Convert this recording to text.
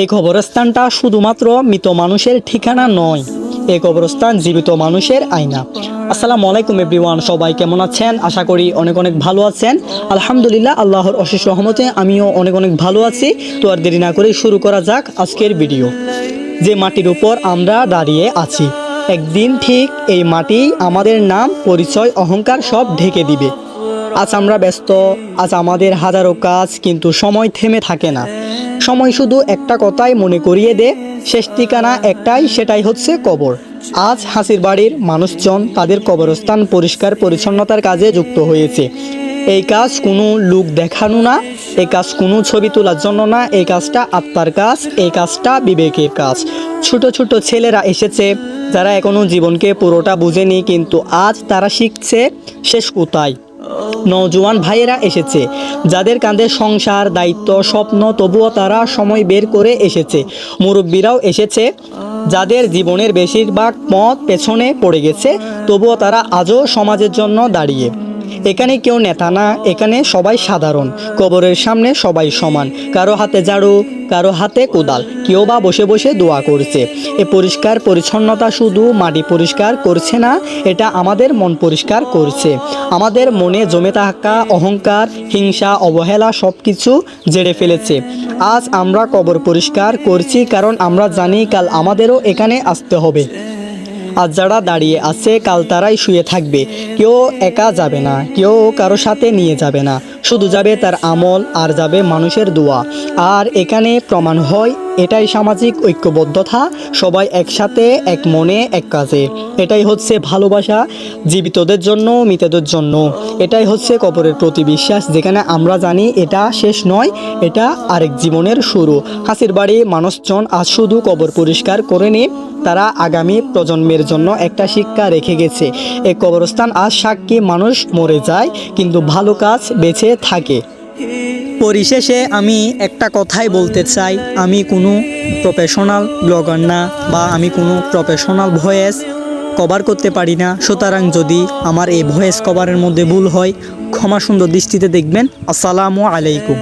এই কবরস্থানটা শুধুমাত্র মৃত মানুষের ঠিকানা নয় এই কবরস্থান জীবিত মানুষের আয়না। আসসালামু আলাইকুম, এভরিওয়ান, সবাই কেমন আছেন? আশা করি অনেক অনেক ভালো আছেন। আলহামদুলিল্লাহ, আল্লাহর অশেষ রহমতে আমিও অনেক অনেক ভালো আছি। তো আর দেরি না করে শুরু করা যাক আজকের ভিডিও। যে মাটির উপর আমরা দাঁড়িয়ে আছি, একদিন ঠিক এই মাটি আমাদের নাম, পরিচয়, অহংকার সব ঢেকে দিবে। আজ আমরা ব্যস্ত, আজ আমাদের হাজারো কাজ কিন্তু সময় থেমে থাকে না। সময় শুধু একটা কথাই মনে করিয়ে দে, শেষ ঠিকানা একটাই, সেটাই হচ্ছে কবর। আজ হাসির বাড়ির মানুষজন তাদের কবরস্থান পরিষ্কার পরিচ্ছন্নতার কাজে যুক্ত হয়েছে। এই কাজ কোনো লোক দেখানো না, এই কাজ কোনো ছবি তোলার জন্য না, এই কাজটা আত্মার কাজ, এই কাজটা বিবেকের কাজ। ছোট ছোট ছেলেরা এসেছে, যারা এখনও জীবনকে পুরোটা বুঝেনি, কিন্তু আজ তারা শিখছে, শেষ কোথায়? নওজোয়ান ভাইয়েরা এসেছে। যাদের কাঁধে সংসার, দায়িত্ব, স্বপ্ন, তবুও তারা সময় বের করে এসেছে। মুরব্বীরাও এসেছে। যাদের জীবনের বেশিরভাগ পথ পেছনে পড়ে গেছে, তবুও তারা আজও সমাজের জন্য দাঁড়িয়ে। এখানে কেউ নেতা না, এখানে সবাই সাধারণ, কবরের সামনে সবাই সমান, কারও হাতে ঝাড়ু, কারও হাতে কোদাল, কেউ বা বসে বসে দোয়া করছে। এ পরিষ্কার পরিচ্ছন্নতা শুধু মাটি পরিষ্কার করছে না, এটা আমাদের মন পরিষ্কার করছে। আমাদের মনে জমে থাকা অহংকার, হিংসা, অবহেলা সব কিছু জেড়ে ফেলেছে। আজ আমরা কবর পরিষ্কার করছি কারণ আমরা জানি কাল আমাদেরও এখানে আসতে হবে। আজ যারা দাঁড়িয়ে আছে, কাল তারাই শুয়ে থাকবে। কেউ একা যাবে না, কেউ কারও সাথে নিয়ে যাবে না। শুধু যাবে তার আমল আর যাবে মানুষের দোয়া। আর এখানে প্রমাণ হয়, এটাই সামাজিক ঐক্যবদ্ধতা, সবাই একসাথে, এক মনে, এক কাজে। এটাই হচ্ছে ভালোবাসা, জীবিতদের জন্য, মৃতদের জন্য। এটাই হচ্ছে কবরের প্রতি বিশ্বাস, যেখানে আমরা জানি এটা শেষ নয়, এটা আরেক জীবনের শুরু। হাসির বাড়ি, মানুষজন আজ শুধু কবর পরিষ্কার করে নি তারা আগামী প্রজন্মের জন্য একটা শিক্ষা রেখে গেছে। এই কবরস্থান আজ সাক্ষী মানুষ মরে যায়, কিন্তু ভালো কাজ বেঁচে থাকে। পরিশেষে আমি একটা কথাই বলতে চাই। আমি কোনো প্রফেশনাল ব্লগার না বা আমি কোনো প্রফেশনাল ভয়েস কভার করতে পারি না। সুতরাং যদি আমার এই ভয়েস কভারের মধ্যে ভুল হয়, ক্ষমা সুন্দর দৃষ্টিতে দেখবেন। আসসালামু আলাইকুম।